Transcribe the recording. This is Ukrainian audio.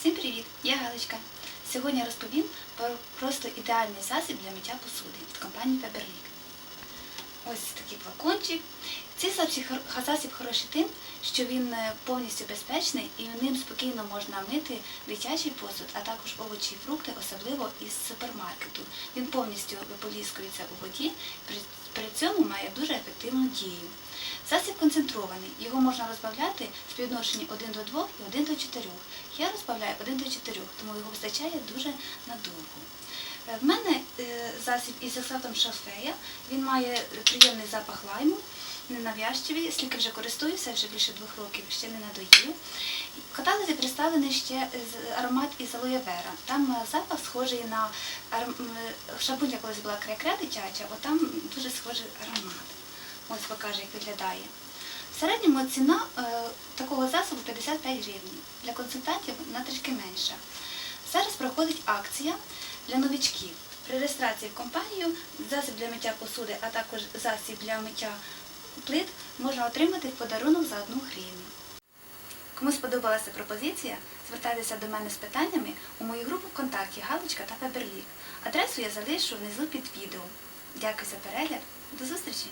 Всім привіт! Я Галочка. Сьогодні розповім про просто ідеальний засіб для миття посуди від компанії Faberlic. Ось такий флакончик. Цей засіб, хороший тим, що він е, повністю безпечний і ним спокійно можна мити дитячий посуд, а також овочі і фрукти, особливо із супермаркету. Він повністю виполіскується у воді, при цьому має дуже ефективну дію. Засіб концентрований, його можна розбавляти в співвідношенні 1 до 2 і 1 до 4. Я розбавляю 1 до 4, тому його вистачає дуже надовго. Е, В мене е, засіб із екстрактом шалфея, він має приємний запах лайму, ненавязчивий, скільки вже користуюся, вже більше двох років, ще не надоїв. В каталозі представлений ще аромат із алоє вера. Там е, запах схожий на аром- м, е, шампунь, я колись була кря-кря дитяча, от там дуже схожий аромат. Ось покаже, як виглядає. В середньому ціна е, такого засобу 55 гривень. Для консультантів вона трішки менша. Зараз проходить акція для новичків. При реєстрації в компанію засіб для миття посуди, а також засіб для миття плит можна отримати в подарунок за 1 гривню. Кому сподобалася пропозиція, звертайтеся до мене з питаннями у мою групу ВКонтакті Галочка та Фаберлік. Адресу я залишу внизу під відео. Дякую за перегляд. До зустрічі!